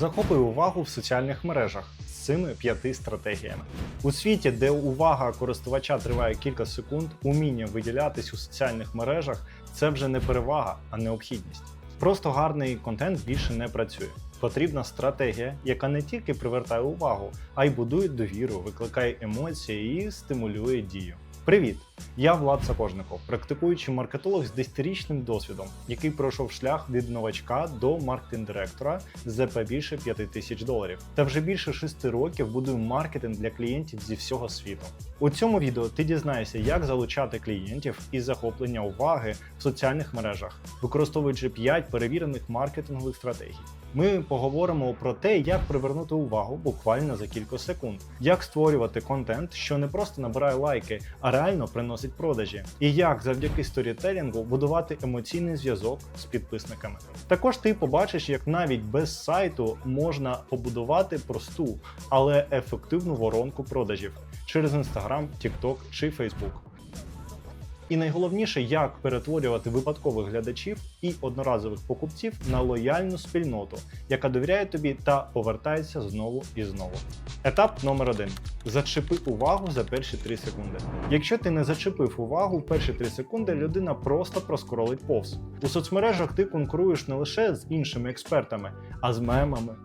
Захопи увагу в соціальних мережах з цими п'яти стратегіями. У світі, де увага користувача триває кілька секунд, уміння виділятись у соціальних мережах це вже не перевага, а необхідність. Просто гарний контент більше не працює. Потрібна стратегія, яка не тільки привертає увагу, а й будує довіру, викликає емоції і стимулює дію. Привіт! Я Влад Сапожников, практикуючий маркетолог з 10-річним досвідом, який пройшов шлях від новачка до маркетинг-директора ЗП більше 5 тисяч доларів. Та вже більше 6 років будую маркетинг для клієнтів зі всього світу. У цьому відео ти дізнаєшся, як залучати клієнтів і захоплення уваги в соціальних мережах, використовуючи 5 перевірених маркетингових стратегій. Ми поговоримо про те, як привернути увагу буквально за кілька секунд, як створювати контент, що не просто набирає лайки, а реально приносить продажі, і як завдяки сторітелінгу будувати емоційний зв'язок з підписниками. Також ти побачиш, як навіть без сайту можна побудувати просту, але ефективну воронку продажів через Instagram, TikTok чи Facebook. І найголовніше, як перетворювати випадкових глядачів і одноразових покупців на лояльну спільноту, яка довіряє тобі та повертається знову і знову. Етап номер один: зачепи увагу за перші 3 секунди. Якщо ти не зачепив увагу в перші 3 секунди, людина просто проскролить повз. У соцмережах ти конкуруєш не лише з іншими експертами, а з мемами,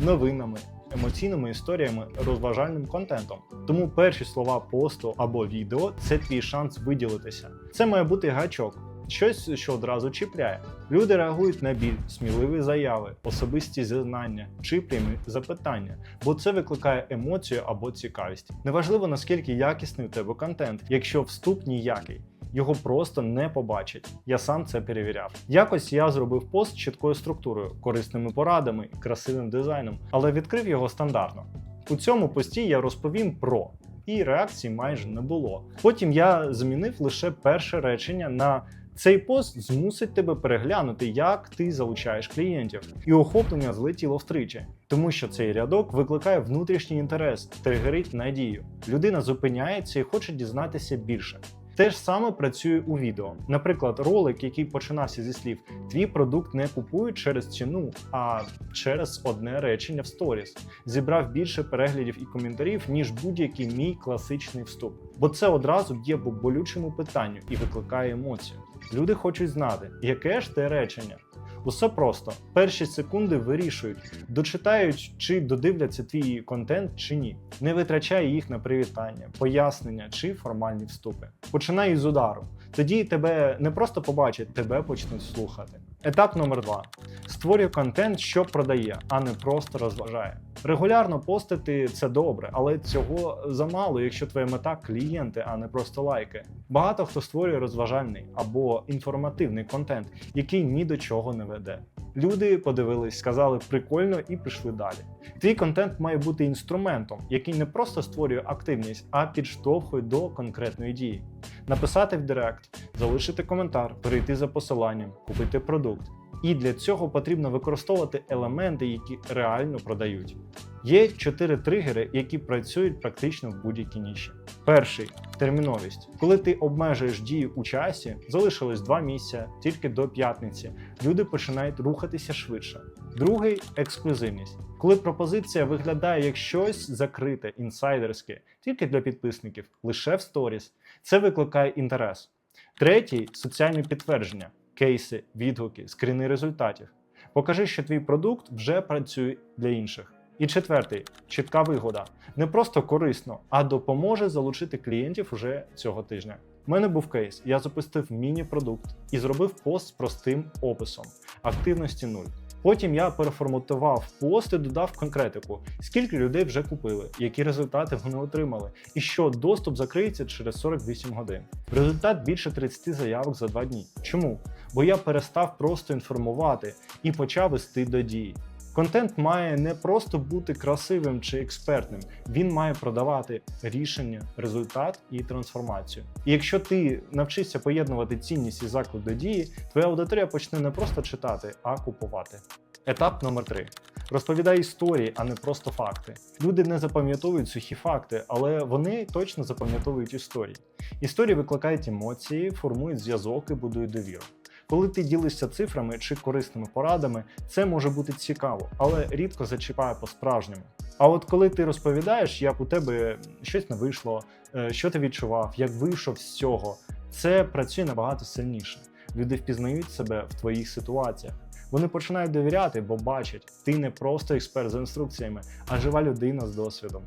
новинами емоційними історіями, розважальним контентом. Тому перші слова посту або відео це твій шанс виділитися. Це має бути гачок. Щось, що одразу чіпляє. Люди реагують на біль, сміливі заяви, особисті зізнання чи прямі запитання, бо це викликає емоцію або цікавість. Неважливо наскільки якісний у тебе контент, якщо вступ ніякий. Його просто не побачать. Я сам це перевіряв. Якось я зробив пост з чіткою структурою, корисними порадами красивим дизайном, але відкрив його стандартно. У цьому пості я розповім про і реакції майже не було. Потім я змінив лише перше речення на цей пост змусить тебе переглянути, як ти залучаєш клієнтів, і охоплення злетіло втричі, тому що цей рядок викликає внутрішній інтерес, тригерить надію. Людина зупиняється і хоче дізнатися більше. Те ж саме працює у відео. Наприклад, ролик, який починався зі слів Твій продукт не купують через ціну, а через одне речення в сторіс, зібрав більше переглядів і коментарів, ніж будь-який мій класичний вступ. Бо це одразу б'є по болючому питанню і викликає емоцію. Люди хочуть знати, яке ж те речення. Усе просто перші секунди вирішують, дочитають чи додивляться твій контент чи ні. Не витрачай їх на привітання, пояснення чи формальні вступи. Починай із удару. Тоді тебе не просто побачать, тебе почнуть слухати. Етап номер два: створюй контент, що продає, а не просто розважає. Регулярно постити це добре, але цього замало, якщо твоя мета клієнти, а не просто лайки. Багато хто створює розважальний або інформативний контент, який ні до чого не веде. Люди подивились, сказали прикольно і пішли далі. Твій контент має бути інструментом, який не просто створює активність, а підштовхує до конкретної дії. Написати в Директ, залишити коментар, перейти за посиланням, купити продукт. І для цього потрібно використовувати елементи, які реально продають. Є чотири тригери, які працюють практично в будь-якій ніші. Перший терміновість. Коли ти обмежуєш дію у часі, залишилось два місця тільки до п'ятниці. Люди починають рухатися швидше. Другий ексклюзивність. Коли пропозиція виглядає як щось закрите, інсайдерське, тільки для підписників, лише в сторіс, це викликає інтерес. Третій соціальні підтвердження, кейси, відгуки, скріни результатів. Покажи, що твій продукт вже працює для інших. І четвертий чітка вигода. Не просто корисно, а допоможе залучити клієнтів уже цього тижня. У мене був кейс. Я запустив міні-продукт і зробив пост з простим описом активності 0. Потім я переформатував пост і додав конкретику, скільки людей вже купили, які результати вони отримали, і що доступ закриється через 48 годин. Результат більше 30 заявок за 2 дні. Чому? Бо я перестав просто інформувати і почав вести до дії. Контент має не просто бути красивим чи експертним, він має продавати рішення, результат і трансформацію. І якщо ти навчишся поєднувати цінність і заклик до дії, твоя аудиторія почне не просто читати, а купувати. Етап номер 3 Розповідай історії, а не просто факти. Люди не запам'ятовують сухі факти, але вони точно запам'ятовують історії. Історії викликають емоції, формують зв'язок і будують довіру. Коли ти ділишся цифрами чи корисними порадами, це може бути цікаво, але рідко зачіпає по-справжньому. А от коли ти розповідаєш, як у тебе щось не вийшло, е, що ти відчував, як вийшов з цього, це працює набагато сильніше. Люди впізнають себе в твоїх ситуаціях. Вони починають довіряти, бо бачать, ти не просто експерт за інструкціями, а жива людина з досвідом.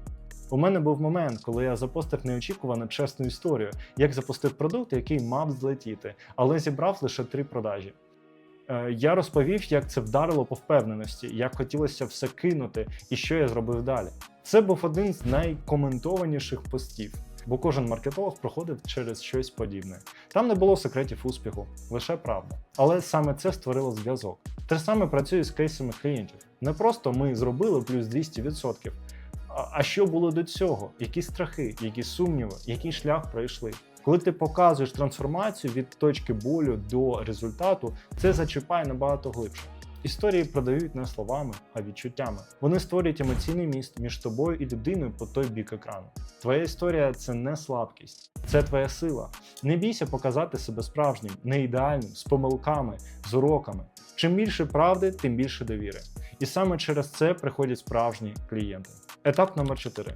У мене був момент, коли я запостив неочікувано чесну історію, як запустив продукт, який мав злетіти, але зібрав лише три продажі. Е, Я розповів, як це вдарило по впевненості, як хотілося все кинути і що я зробив далі. Це був один з найкоментованіших постів, бо кожен маркетолог проходив через щось подібне. Там не було секретів успіху, лише правда. Але саме це створило зв'язок. Те саме працює з кейсами клієнтів. Не просто ми зробили плюс 200%, а- що було до цього? Які страхи, які сумніви, який шлях пройшли? Коли ти показуєш трансформацію від точки болю до результату, це зачіпає набагато глибше. Історії продають не словами, а відчуттями. Вони створюють емоційний міст між тобою і людиною по той бік екрану. Твоя історія це не слабкість, це твоя сила. Не бійся показати себе справжнім, не ідеальним, з помилками, з уроками. Чим більше правди, тим більше довіри. І саме через це приходять справжні клієнти. Етап номер 4.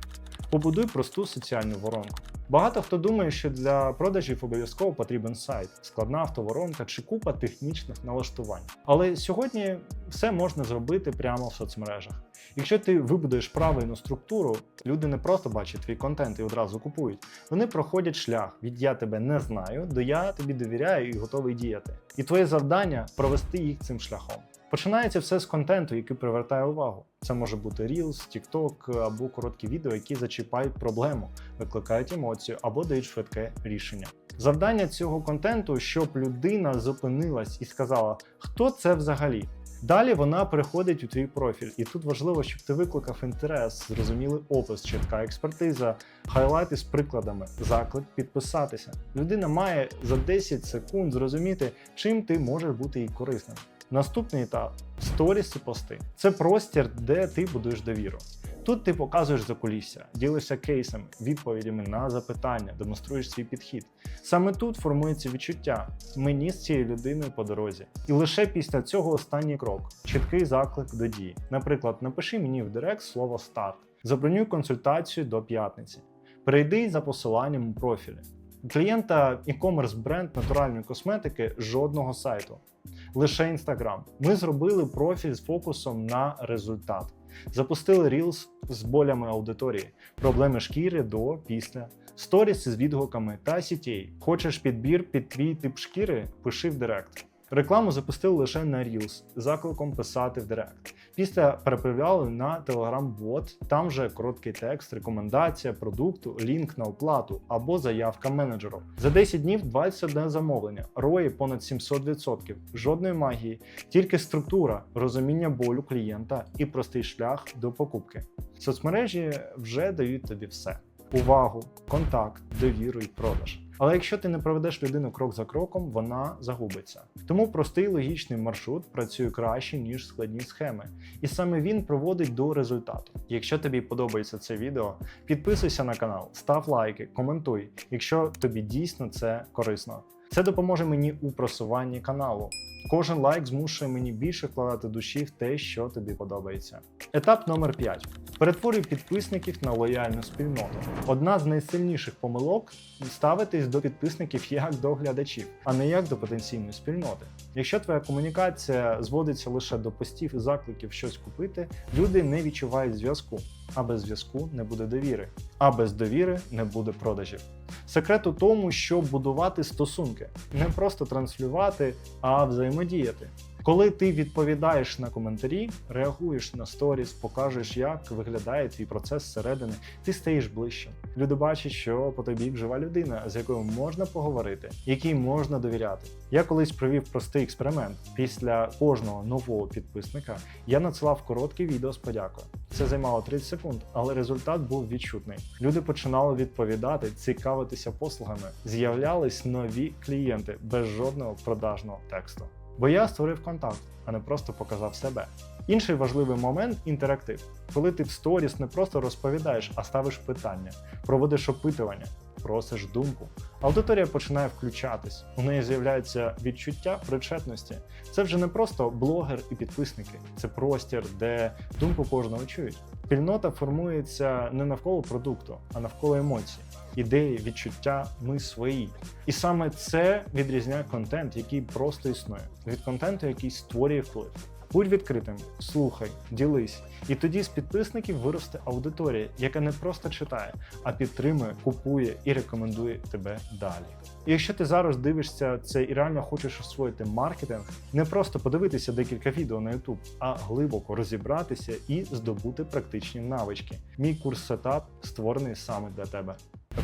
Побудуй просту соціальну воронку. Багато хто думає, що для продажів обов'язково потрібен сайт, складна автоворонка чи купа технічних налаштувань. Але сьогодні все можна зробити прямо в соцмережах. Якщо ти вибудуєш правильну структуру, люди не просто бачать твій контент і одразу купують. Вони проходять шлях від я тебе не знаю до я тобі довіряю і готовий діяти. І твоє завдання провести їх цим шляхом. Починається все з контенту, який привертає увагу. Це може бути Reels, TikTok або короткі відео, які зачіпають проблему, викликають емоцію або дають швидке рішення. Завдання цього контенту, щоб людина зупинилась і сказала, хто це взагалі. Далі вона переходить у твій профіль, і тут важливо, щоб ти викликав інтерес, зрозумілий опис, чітка експертиза, хайлайти з прикладами, заклик підписатися. Людина має за 10 секунд зрозуміти, чим ти можеш бути їй корисним. Наступний етап сторіс і пости. Це простір, де ти будуєш довіру. Тут ти показуєш закулісся, ділишся кейсами, відповідями на запитання, демонструєш свій підхід. Саме тут формується відчуття мені з цією людиною по дорозі. І лише після цього останній крок чіткий заклик до дії. Наприклад, напиши мені в директ слово старт, забронюй консультацію до п'ятниці. Перейди за посиланням у профілі. Клієнта e-commerce бренд натуральної косметики жодного сайту. Лише Інстаграм. Ми зробили профіль з фокусом на результат. Запустили Reels з болями аудиторії, проблеми шкіри до після, сторіс з відгуками та сітей. Хочеш підбір під твій тип шкіри? Пиши в Директ. Рекламу запустили лише на Reels з закликом писати в Директ. Після переправляли на Telegram-бот, там же короткий текст, рекомендація продукту, лінк на оплату або заявка менеджеру. За 10 днів 21 замовлення, рої понад 700%, жодної магії, тільки структура, розуміння болю клієнта і простий шлях до покупки. Соцмережі вже дають тобі все: увагу, контакт, довіру і продаж. Але якщо ти не проведеш людину крок за кроком, вона загубиться. Тому простий логічний маршрут працює краще, ніж складні схеми. І саме він проводить до результату. Якщо тобі подобається це відео, підписуйся на канал, став лайки, коментуй, якщо тобі дійсно це корисно. Це допоможе мені у просуванні каналу. Кожен лайк змушує мені більше вкладати душі в те, що тобі подобається. Етап номер 5. Перетворюй підписників на лояльну спільноту. Одна з найсильніших помилок ставитись до підписників як до глядачів, а не як до потенційної спільноти. Якщо твоя комунікація зводиться лише до постів і закликів щось купити, люди не відчувають зв'язку. А без зв'язку не буде довіри. А без довіри не буде продажів. Секрет у тому, щоб будувати стосунки, не просто транслювати, а взаємодіяти. Коли ти відповідаєш на коментарі, реагуєш на сторіс, покажеш, як виглядає твій процес зсередини, ти стаєш ближчим. Люди бачать, що по тобі жива людина, з якою можна поговорити, якій можна довіряти. Я колись провів простий експеримент. Після кожного нового підписника я надсилав коротке відео з подякою. Це займало 30 секунд, але результат був відчутний. Люди починали відповідати, цікавитися послугами. З'являлись нові клієнти без жодного продажного тексту. Бо я створив контакт, а не просто показав себе. Інший важливий момент інтерактив, коли ти в сторіс не просто розповідаєш, а ставиш питання, проводиш опитування, просиш думку. Аудиторія починає включатись, у неї з'являється відчуття причетності. Це вже не просто блогер і підписники, це простір, де думку кожного чують. Спільнота формується не навколо продукту, а навколо емоцій, ідеї, відчуття ми свої. І саме це відрізняє контент, який просто існує, від контенту, який створює вплив. Будь відкритим, слухай, ділись. І тоді з підписників виросте аудиторія, яка не просто читає, а підтримує, купує і рекомендує тебе далі. І якщо ти зараз дивишся це і реально хочеш освоїти маркетинг, не просто подивитися декілька відео на YouTube, а глибоко розібратися і здобути практичні навички. Мій курс сетап створений саме для тебе.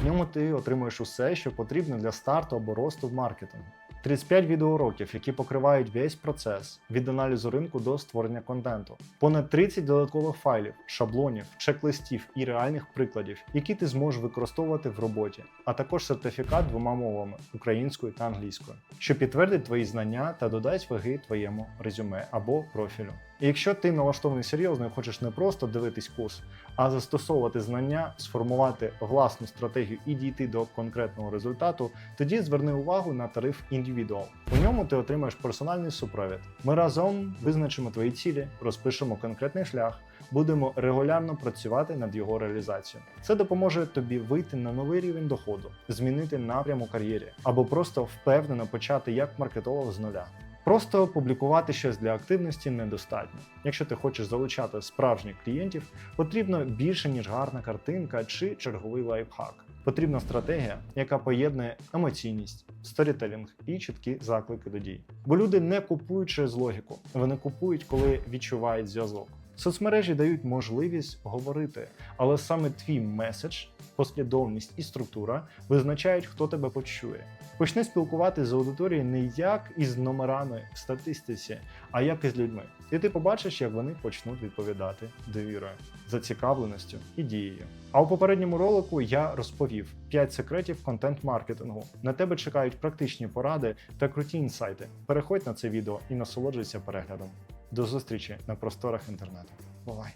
В ньому ти отримуєш усе, що потрібно для старту або росту в маркетингу. 35 відеоуроків, які покривають весь процес від аналізу ринку до створення контенту, понад 30 додаткових файлів, шаблонів, чек-листів і реальних прикладів, які ти зможеш використовувати в роботі, а також сертифікат двома мовами українською та англійською, що підтвердить твої знання та додасть ваги твоєму резюме або профілю. І якщо ти налаштований серйозно і хочеш не просто дивитись курс, а застосовувати знання, сформувати власну стратегію і дійти до конкретного результату, тоді зверни увагу на тариф Individual. У ньому ти отримаєш персональний супровід. Ми разом визначимо твої цілі, розпишемо конкретний шлях, будемо регулярно працювати над його реалізацією. Це допоможе тобі вийти на новий рівень доходу, змінити напрям у кар'єрі або просто впевнено почати як маркетолог з нуля. Просто публікувати щось для активності недостатньо. Якщо ти хочеш залучати справжніх клієнтів, потрібно більше ніж гарна картинка чи черговий лайфхак. Потрібна стратегія, яка поєднує емоційність, сторітелінг і чіткі заклики до дій. Бо люди не купують через логіку, вони купують, коли відчувають зв'язок. Соцмережі дають можливість говорити, але саме твій меседж, послідовність і структура визначають, хто тебе почує. Почни спілкуватися з аудиторією не як із номерами в статистиці, а як із людьми. І ти побачиш, як вони почнуть відповідати довірою, зацікавленістю і дією. А у попередньому ролику я розповів 5 секретів контент-маркетингу. На тебе чекають практичні поради та круті інсайти. Переходь на це відео і насолоджуйся переглядом. До зустрічі на просторах інтернету. Бувай!